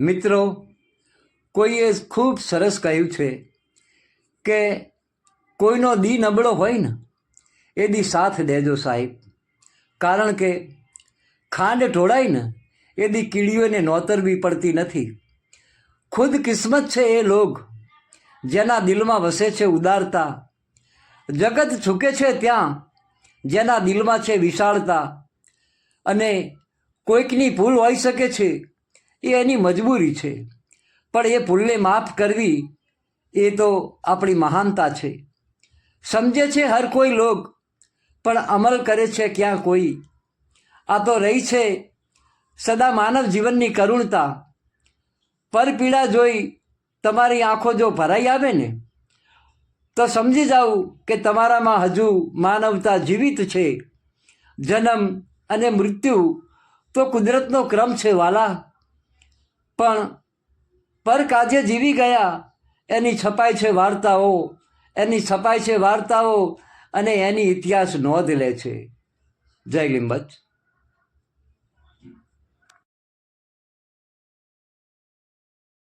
મિત્રો, કોઈએ ખૂબ સરસ કહ્યું છે કે કોઈનો દી નબળો હોય ને, એ દી સાથ દેજો સાહેબ. કારણ કે ખાંડ ઢોળાય ને, એ દી કીડીઓને નોતરવી પડતી નથી. ખુદ કિસ્મત છે એ લોગ, જેના દિલમાં વસે છે ઉદારતા. જગત છૂકે છે ત્યાં, જેના દિલમાં છે વિશાળતા. અને કોઈકની ભૂલ હોઈ શકે છે એ એની મજબૂરી છે. પણ એ ભૂલને માફ કરવી એ તો આપણી મહાનતા છે. સમજે છે હર કોઈ લોગ પણ અમલ કરે છે ક્યાં કોઈ. આ તો રહી છે સદા માનવ જીવનની કરુણતા. પરપીડા જોઈ તમારી આંખો જો ભરાઈ આવે ને, તો સમજી જાઉં કે તમારામાં હજુ માનવતા જીવિત છે. જન્મ અને મૃત્યુ તો કુદરતનો ક્રમ છે વાલા. પણ પર જીવી ગયા. એની છપાય છે વાર્તાઓ, એની છપાય છે વાર્તાઓ અને એની ઇતિહાસ નોંધ લે છે. જય લીંબચ.